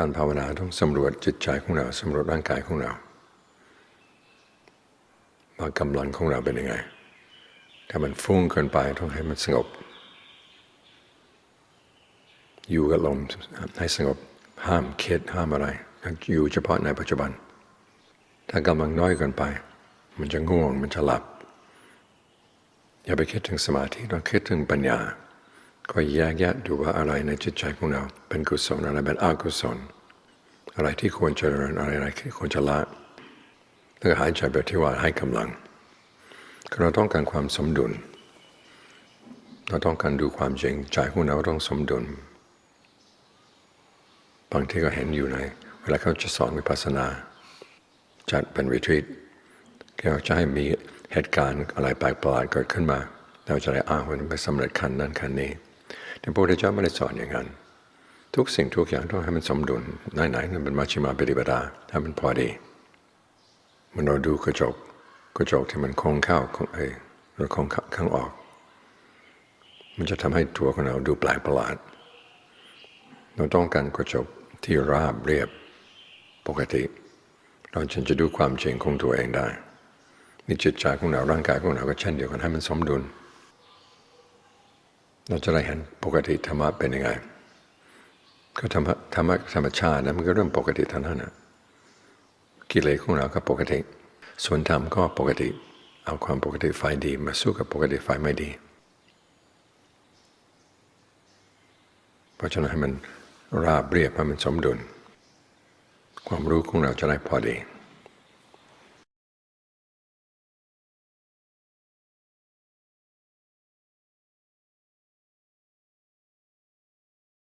การภาวนาต้องสำรวจจิตใจของเราสำรวจร่างกายของเราว่ากำลังของเราเป็นยังไง ถ้ามันฟุ้งเกินไปต้องให้มันสงบ อยู่กับลมให้สงบห้ามคิดห้ามอะไรอยู่เฉพาะในปัจจุบัน ถ้ากำลังน้อยเกินไป มันจะง่วงมันจะหลับ อย่าไปคิดถึงสมาธิต้องคิดถึงปัญญา ก็แยกแยะดูว่าอะไรในจิตใจของเรา เป็นกุศลอะไรเป็นอกุศล อะไรที่ควรเจริญอะไรอะไรที่ควรจะละแล้วก็หายใจแบบที่ว่าให้กำลังเราต้องการความสมดุล เราต้องการดูความจริงใจของเราต้องสมดุลบางทีก็เห็นอยู่ใน เวลาเขาจะสอนวิปัสสนา จัดเป็นวิทรีตเขาจะให้มีเหตุการณ์อะไรแปลกประหลาดเกิดขึ้นมา เราจะได้อ้างว่าไปสำเร็จขั้นนั้นขั้นนี้ แต่พระพุทธเจ้าไม่ได้สอนอย่างนั้น ทุกสิ่งทุกอย่างต้องให้มันสมดุลไหนๆนั่นเป็นมัชฌิมาปฏิปทาให้มันพอดี มันเราดูกระจกกระจกที่มันโค้งเข้าคงเอ้ยหรือโค้งข้างออก มันจะทำให้ตัวของเราดูแปลกประหลาด เราต้องการกระจกที่ราบเรียบปกติ เราจึงจะดูความจริงของตัวเองได้นี่จิตใจของเราร่างกายของเราก็เช่นเดียวกันให้มันสมดุล เราจะได้เห็นปกติธรรมะเป็นยังไง ก็ธรรมะธรรมะธรรมชาตินะมันก็เรื่องปกติเท่านั้นนะกิเลสของเราก็ปกติ ส่วนธรรมก็ปกติ เอาความปกติไฟดี มาสู้กับปกติไฟไม่ดี เพราะฉะนั้นให้มันราบเรียบให้มันสมดุล ความรู้ของเราจะได้พอดี